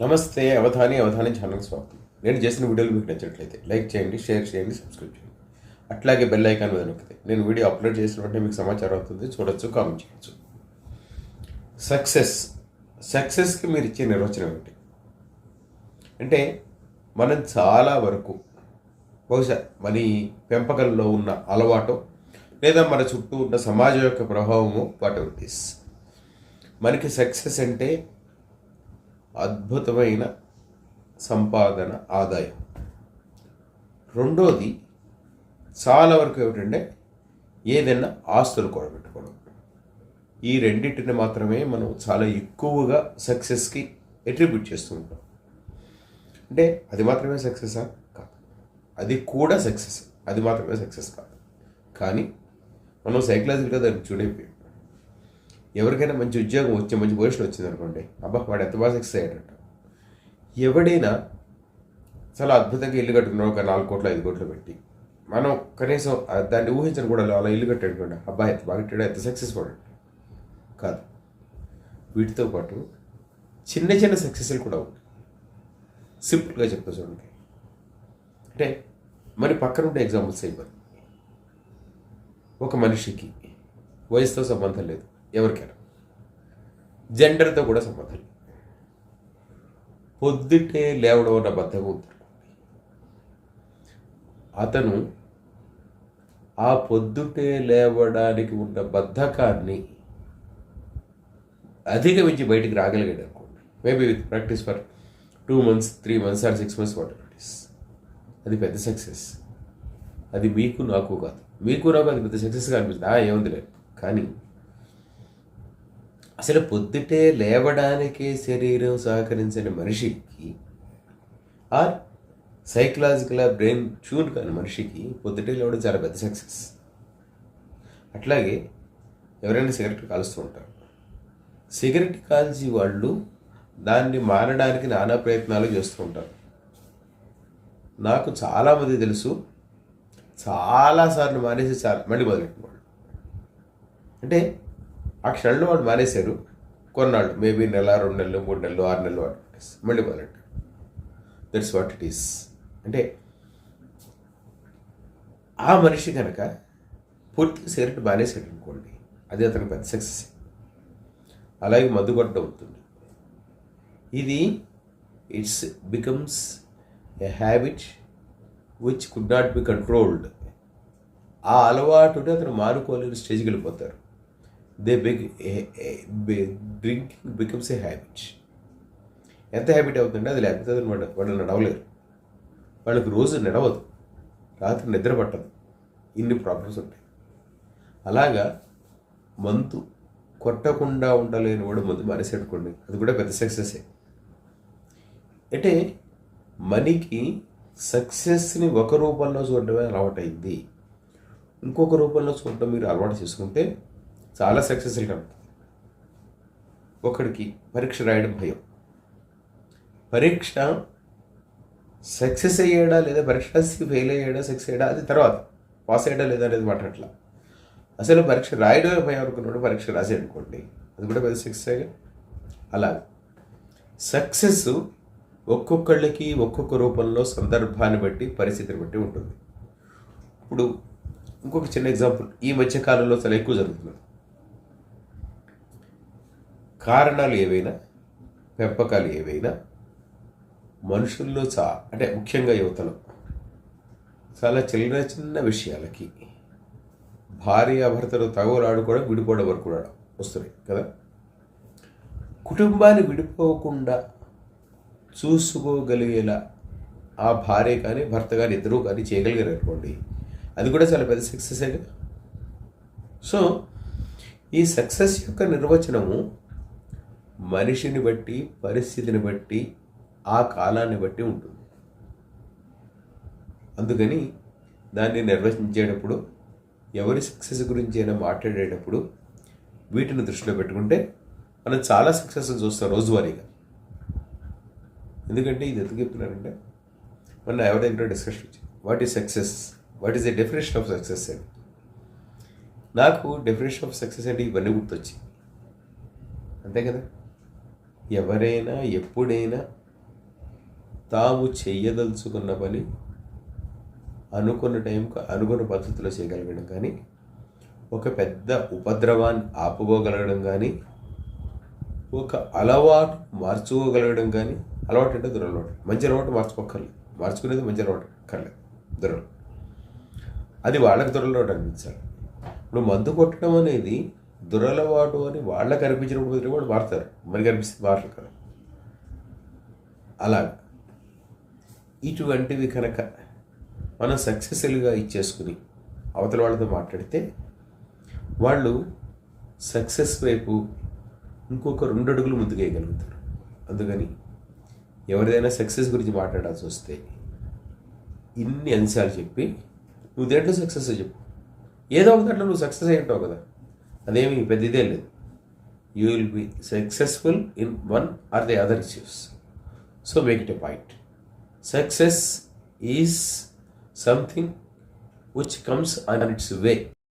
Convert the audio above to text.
నమస్తే అవధాని అవధాని ఛానల్ స్వాగతం. నేను చేసిన వీడియోలు మీకు నచ్చినట్లయితే లైక్ చేయండి షేర్ చేయండి సబ్స్క్రైబ్ చేయండి. అట్లాగే బెల్ ఐకాన్ మీద నొక్కితే నేను వీడియో అప్లోడ్ చేసిన వెంటనే మీకు సమాచారం అవుతుంది. చూడొచ్చు కామెంట్ చేయొచ్చు. సక్సెస్. సక్సెస్కి మీరు ఇచ్చే నిర్వచనం ఏంటి? అంటే మనం చాలా వరకు బహుశా మన పెంపకంలో ఉన్న అలవాటు లేదా మన చుట్టూ ఉన్న సమాజం యొక్క ప్రభావము వాట్ ఎవర్ దిస్ మనకి సక్సెస్ అంటే అద్భుతమైన సంపాదన ఆదాయం. రెండోది చాలా వరకు ఏమిటంటే ఏదైనా ఆస్తులు కూడబెట్టుకోవడం. ఈ రెండింటిని మాత్రమే మనం చాలా ఎక్కువగా సక్సెస్కి అట్రిబ్యూట్ చేస్తూ ఉంటాం. అంటే అది మాత్రమే సక్సెసా? కాదు. అది కూడా సక్సెస్. అది మాత్రమే సక్సెస్ కాదు. కానీ మనం సైకలాజికల్గా దాన్ని చూడైపోయాం ఎవరికైనా మంచి ఉద్యోగం వచ్చి మంచి పొజిషన్ వచ్చింది అనుకోండి అబ్బా వాడు ఎంత బాగా సక్సెస్ అయ్యాడట ఎవడైనా చాలా అద్భుతంగా ఇల్లు కట్టుకున్నాడు ఒక నాలుగు కోట్లు ఐదు కోట్లు పెట్టి. మనం కనీసం దాన్ని ఊహించను కూడా అలా ఇల్లు కట్టాడు కూడా అబ్బా ఎంత బాగా కట్టాడు ఎంత సక్సెస్ పడాడు కాదు. వీటితో పాటు చిన్న చిన్న సక్సెస్లు కూడా ఉంటాయి. సింపుల్గా చెప్తా చూడండి. అంటే మరి పక్కన ఉండే ఎగ్జాంపుల్స్ అయిపోయి ఒక మనిషికి వయసుతో సంబంధం లేదు. ఎవరికైనా. జెండర్తో కూడా సంబంధం లేదు. పొద్దుటే లేవడం అన్న బద్ధకం అతను ఆ పొద్దుటే లేవడానికి ఉన్న బద్ధకాన్ని అధిగమించి బయటికి రాగలిగాడు అనుకోండి. Maybe with practice for two months three months or six months water practice అది పెద్ద సక్సెస్ అది మీకు నాకు కాదు. మీకు నాకు అది పెద్ద సక్సెస్గా అనిపిస్తుంది. ఆ ఏముంది లేదు కానీ అసలు పొద్దుటే లేవడానికే శరీరం సహకరించని మనిషికి ఆర్ సైకలాజికల్గా బ్రెయిన్ ట్యూన్ కాని మనిషికి పొద్దుటే లేవడం చాలా పెద్ద సక్సెస్ అట్లాగే ఎవరైనా సిగరెట్ కాలుస్తూ ఉంటారు. సిగరెట్ కాల్చి వాళ్ళు దాన్ని మారడానికి నానా ప్రయత్నాలు చేస్తూ ఉంటారు. నాకు చాలామంది తెలుసు చాలాసార్లు మానేసి చాలా మళ్ళీ మొదలెట్టిన వాళ్ళు అంటే ఆ క్షణంలో వాడు మానేశారు. కొన్నాళ్ళు మేబీ నెల రెండు నెలలు మూడు నెలలు ఆరు నెలలు వాడు మళ్ళీ మొదలెట్టారు. దట్స్ వాట్ ఇట్ ఈస్ అంటే ఆ మనిషి కనుక పూర్తిగా సిగరెట్ మానేసాడు అనుకోండి అది అతనికి పెద్ద సక్సెస్ అలాగే మందు కొట్టడం అవుతుంది. ఇది it's becomes a habit which could not be controlled ఆ అలవాటుని అతను మానుకోలేని స్టేజ్కి వెళ్ళిపోతారు. They big drinking becomes a habit ఎంత హ్యాబిట్ అవుతుందంటే అది లేకపోతే అతను వాళ్ళు నడవలేరు. వాళ్ళకి రోజు నడవదు. రాత్రి నిద్ర పట్టదు. ఇన్ని ప్రాబ్లమ్స్ ఉంటాయి. అలాగా మంతు కొట్టకుండా ఉండలేని వాడు మందు మానేసేటుకోండి అది కూడా పెద్ద సక్సెసే అంటే మనీకి సక్సెస్ని ఒక రూపంలో చూడడమే అలవాటైంది. ఇంకొక రూపంలో చూడటం మీరు అలవాటు చేసుకుంటే చాలా సక్సెస్ఫుల్ కలుగుతుంది ఒకడికి పరీక్ష రాయడం భయం. పరీక్ష సక్సెస్ అయ్యాడా లేదా పరీక్షకి ఫెయిల్ అయ్యాడా సక్సెస్ అయ్యాడా అది తర్వాత. పాస్ అయ్యాడా లేదా అనేది మాట్లాడలా అసలు పరీక్ష రాయడమే భయం అనుకున్నాడు పరీక్ష రాసేయనుకోండి అది కూడా పెద్ద సక్సెస్ అలా సక్సెస్ ఒక్కొక్కళ్ళకి ఒక్కొక్క రూపంలో సందర్భాన్ని బట్టి పరిస్థితిని బట్టి ఉంటుంది. ఇప్పుడు ఇంకొక చిన్న ఎగ్జాంపుల్ ఈ మధ్య కాలంలో చాలా ఎక్కువ జరుగుతున్నది. కారణాలు ఏవైనా పెంపకాలు ఏవైనా మనుషుల్లో చా అంటే ముఖ్యంగా యువతలో చాలా చిన్న చిన్న విషయాలకి భార్యాభర్తలు తగవలాడుకోవడం విడిపోవడం వరకు కూడా వస్తున్నాయి కదా. కుటుంబాన్ని విడిపోకుండా చూసుకోగలిగేలా ఆ భార్య కానీ భర్త కానీ ఇద్దరూ కానీ చేయగలిగారు అనుకోండి అది కూడా చాలా పెద్ద సక్సెసే కదా. సో ఈ సక్సెస్ యొక్క నిర్వచనము మనిషిని బట్టి పరిస్థితిని బట్టి ఆ కాలాన్ని బట్టి ఉంటుంది. అందుకని దాన్ని నిర్వచించేటప్పుడు ఎవరి సక్సెస్ గురించి అయినా మాట్లాడేటప్పుడు వీటిని దృష్టిలో పెట్టుకుంటే మనం చాలా సక్సెస్ చూస్తాం రోజువారీగా. ఎందుకంటే ఇది ఎందుకు చెప్తున్నారంటే మొన్న ఎవరి దగ్గర డిస్కషన్ వచ్చింది what is success what is the definition of success అని. నాకు డెఫినేషన్ ఆఫ్ సక్సెస్ అంటే ఇవన్నీ గుర్తొచ్చి అంతే కదా? ఎవరైనా ఎప్పుడైనా తాము చెయ్యదలుచుకున్న పని అనుకున్న టైంకు అనుకున్న పద్ధతిలో చేయగలగడం కానీ ఒక పెద్ద ఉపద్రవాన్ని ఆపుకోగలగడం కానీ ఒక అలవాటు మార్చుకోగలగడం కానీ అలవాటు అంటే దురలవాటు. మంచి అలవాటు మార్చుకోకర్లేదు మార్చుకునేది మంచి అలవాటు కర్లేదు దురలు అది వాళ్ళకి దురలవాటు అనిపించాలి. ఇప్పుడు మందు కొట్టడం అనేది దురలవాటు అని వాళ్ళకి అనిపించినప్పుడు వాళ్ళు మారుతారు. మనకి అనిపిస్తే మారరు కదా. అలా ఇటువంటివి కనుక మనం సక్సెస్ఫుల్గా ఇచ్చేసుకుని అవతల వాళ్ళతో మాట్లాడితే వాళ్ళు సక్సెస్ వైపు ఇంకొక రెండు అడుగులు ముందుకేయగలుగుతారు అందుకని ఎవరిదైనా సక్సెస్ గురించి మాట్లాడాల్సి వస్తే ఇన్ని అంశాలు చెప్పి నువ్వు దేంట్లో సక్సెస్ చెప్పు. ఏదో ఒక దాంట్లో నువ్వు సక్సెస్ అయి ఉంటావు కదా. అదేమి పెద్ద ఇదే లేదు you will be successful in one or the other issues so make it a point success is something which comes on its way.